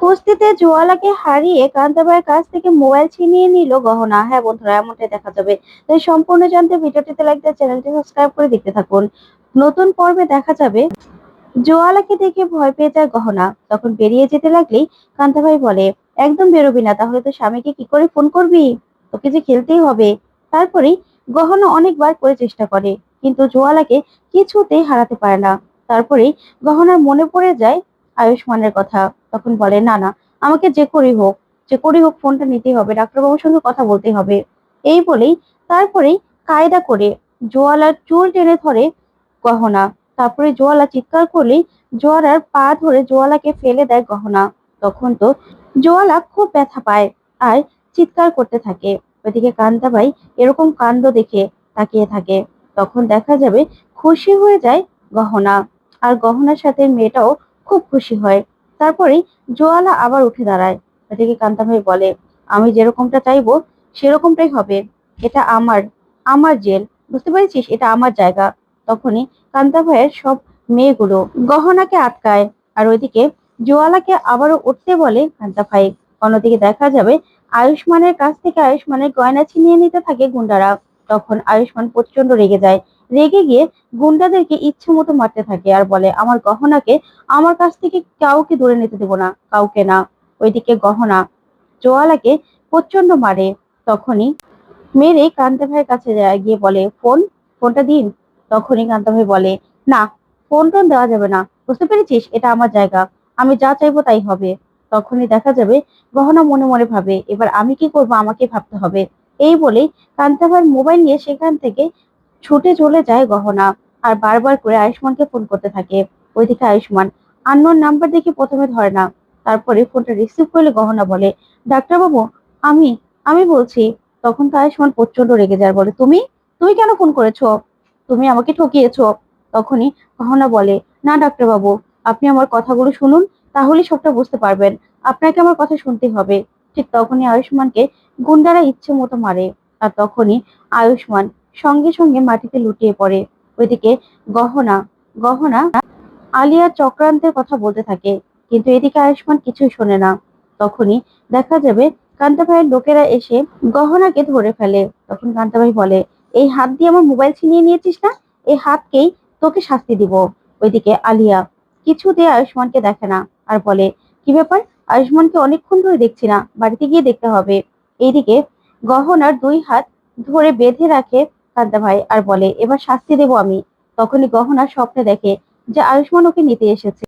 কুস্তিতে জোয়ালাকে হারিয়ে কান্তাবাইয়ের কাছ থেকে মোবাইল ছিনিয়ে নিল গহনা। হ্যাঁ বন্ধুরা, এমনটাই দেখা যাবে। তাই সম্পূর্ণ জানতে ভিডিওটিতে লাইক দিয়ে চ্যানেলটি সাবস্ক্রাইব করে দেখতে থাকুন। নতুন পর্বে দেখা যাবে। জোয়ালাকে দেখে ভয় পেয়ে যায় গহনা। তখন বেরিয়ে যেতে লাগলেই কান্তাভাই বলে, একদম বেরোবি না, তাহলে তো স্বামীকে কি করে ফোন করবি? তোকে যে খেলতেই হবে। তারপরেই গহনা অনেকবার করে চেষ্টা করে, কিন্তু জোয়ালাকে কিছুতেই হারাতে পারে না। তারপরেই গহনার মনে পড়ে যায় আয়ুষ্মানের কথা। তখন বলে, না না, আমাকে যে করেই হোক, যে করেই হোক ফোনটা নিতেই হবে, ডাক্তারবাবুর সঙ্গে কথা বলতে হবে। এই বলেই তারপরেই কায়দা করে জোয়ালার চুল টেনে ধরে গহনা, তারপরে জোয়ালা চিৎকার করলেই জোয়ালার পা ধরে জোয়ালাকে ফেলে দেয় গহনা। তখন তো জোয়ালা খুব ব্যথা পায় আর চিৎকার করতে থাকে। ওইদিকে কান্তাবাই এরকম কাণ্ড দেখে তাকিয়ে থাকে। তখন দেখা যাবে খুশি হয়ে যায় গহনা, আর গহনার সাথে মেয়েটাও খুব খুশি হয়। তারপরেই জোয়ালা আবার উঠে দাঁড়ায়। ওদিকে কান্তাভাই বলে, আমি যেরকমটা চাইব, সেরকমটাই হবে। এটা আমার আমার জেল। বুঝতে পেরেছিস? এটা আমার জায়গা। তখনই কান্তা ভাইয়ের সব মেয়েগুলো গহনাকে আটকায় আর ওইদিকে জোয়ালাকে আবারও উঠতে বলে কান্তা ভাই অন্যদিকে দেখা যাবে, আয়ুষ্মানের কাছ থেকে আয়ুষ্মানের গয়না ছিনিয়ে নিতে থাকে গুন্ডারা। তখন আয়ুষ্মান প্রচণ্ড রেগে যায়। রেগে গিয়ে গুন্ডাদেরকে ইচ্ছে মতো মারতে থাকে আর বলে, আমার গহনাকে আমার কাছ থেকে কাউকে দূরে নিতে দেবো না, কাউকে না। ওইদিকে গহনা। জোয়ালাকে প্রচণ্ড মারে, তখনই মেরে কান্তা ভাইয়ের কাছে যায়, গিয়ে বলে, ফোন? ফোনটা দিন? তখনই কান্তা ভাই বলে, না ফোন টোন দেওয়া যাবে না। বুঝতে পেরেছিস? এটা আমার জায়গা। আমি যা চাইব তাই হবে। তখনই দেখা যাবে গহনা মনে মনে ভাবে, এবার আমি কি করব? আমাকে ভাবতে হবে। এই বলেই কান্তা ভাইয়ের মোবাইল নিয়ে সেখান থেকে ছুটে চলে যায় গহনা আর বারবার করে আয়ুষ্মানকে ফোন করতে থাকে। ওইদিকে আয়ুষ্মান, আন্নোর নাম্বার দেখে প্রথমে ধরে না। তারপরে ফোনটা রিসিভ করলে গহনা বলে, ডাক্তারবাবু, আমি আমি বলছি। তখন তো আয়ুষ্মান প্রচণ্ড রেগে যায়, বলে, তুমি? তুমি কেন ফোন করেছ? তুমি আমাকে ঠকিয়েছ। তখনই গহনা বলে, না ডাক্তারবাবু, আপনি আমার কথাগুলো শুনুন তাহলে সবটা বুঝতে পারবেন। আপনাকে আমার কথা শুনতে হবে। ঠিক তখনই আয়ুষ্মানকে গুন্ডারা ইচ্ছে মতো মারে আর তখনই আয়ুষ্মান সঙ্গে সঙ্গে মাটিতে লুটিয়ে পড়ে। ওইদিকে গহনা গহনা আলিয়া চক্রান্তের কথা বলতে থাকে, কিন্তু এদিকে আয়ুষ্মান কিছুই শোনে না। তখনই দেখা যাবে কান্তাভাইয়ের লোকেরা এসে গহনাকে ধরে ফেলে। তখন কান্তাভাই বলে, এই হাত দিয়ে আমার মোবাইল ছিনিয়ে নিয়েছিস না? এই হাতকেই তোকে শাস্তি দিব। ওইদিকে আলিয়া কিছুতে আয়ুষ্মানকে দেখে না আর বলে, কি ব্যাপার? আয়ুষ্মানকে অনেকক্ষণ ধরে দেখছি না, বাড়িতে গিয়ে দেখতে হবে। এইদিকে গহনার দুই হাত ধরে বেঁধে রাখে কান্তা ভাই আর বলে, এবার শাস্তি দেব আমি। তখনই গহনা স্বপ্নে দেখে যে আয়ুষ্মান ওকে নিতে এসেছে।